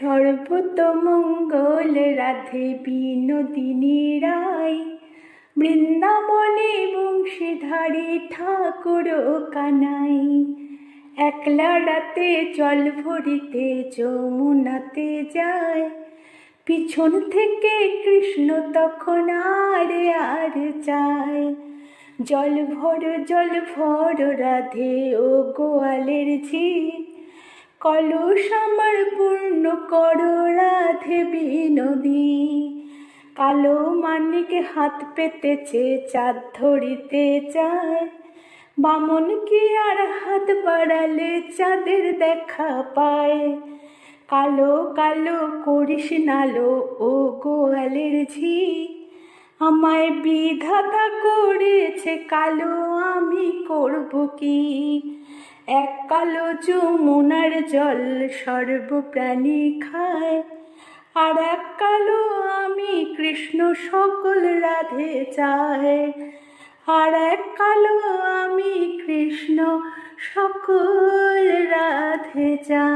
সর্বতমঙ্গল রাধে বিনোদিনী রায়। বৃন্দাবনে বংশীধারী ঠাকুর কানাই। একলা রাতে জল ভরিতে যমুনাতে যায়। পিছন থেকে কৃষ্ণ তখন আর আর চায় জল ভর জল ভর, রাধে ও গোয়ালের ঝি কলস আমার পূর্ণ করো, রাধে বিনোদী। কালো মানিক হাত পেতেছে, চাঁদ ধরিতে চায়। বামন কি আর হাত বাড়ালে, চাঁদের দেখা পায়। কালো কালো করিস নালো ও গোয়ালের ঝি। আমায় বিধাতা করেছে কালো করব কি? এক কালো যমুনার জল সর্বপ্রাণী খায়, আর এক কালো আমি কৃষ্ণ সকল রাধে চায়, আর এক কালো আমি কৃষ্ণ সকল রাধে চায়।